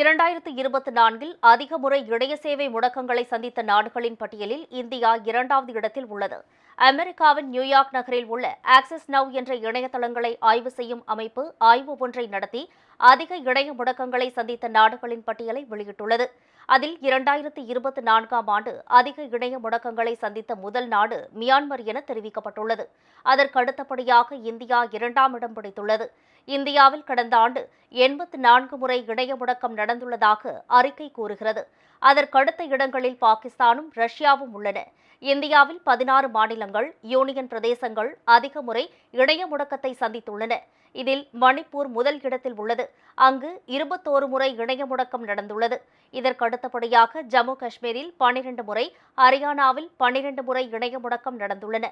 இரண்டாயிரத்து இருபத்தி நான்கில் அதிக முறை இணைய சேவை முடக்கங்களை சந்தித்த நாடுகளின் பட்டியலில் இந்தியா இரண்டாவது இடத்தில் உள்ளது. அமெரிக்காவின் நியூயார்க் நகரில் உள்ள ஆக்சிஸ் நவ் என்ற இணையதளங்களை ஆய்வு செய்யும் அமைப்பு ஆய்வு ஒன்றை நடத்தி அதிக இணைய முடக்கங்களை சந்தித்த நாடுகளின் பட்டியலை வெளியிட்டுள்ளது. அதில் இரண்டாயிரத்து இருபத்தி நான்காம் ஆண்டு அதிக இணைய முடக்கங்களை சந்தித்த முதல் நாடு மியான்மர் என தெரிவிக்கப்பட்டுள்ளது. அதற்கு அடுத்தபடியாக இந்தியா இரண்டாம் இடம் பிடித்துள்ளது. இந்தியாவில் கடந்த ஆண்டு எண்பத்து நான்கு முறை இணைய முடக்கம் நடந்துள்ளதாக அறிக்கை கூறுகிறது. அதற்கடுத்த இடங்களில் பாகிஸ்தானும் ரஷ்யாவும் உள்ளன. இந்தியாவில் பதினாறு மாநிலங்கள் யூனியன் பிரதேசங்கள் அதிக முறை இணைய முடக்கத்தை சந்தித்துள்ளன. இதில் மணிப்பூர் முதல் இடத்தில் உள்ளது. அங்கு இருபத்தோரு முறை இணைய முடக்கம் நடந்துள்ளது இதற்கடுத்தபடியாக ஜம்மு காஷ்மீரில் பனிரெண்டு முறை ஹரியானாவில் பனிரெண்டு முறை இணைய முடக்கம் நடந்துள்ளன.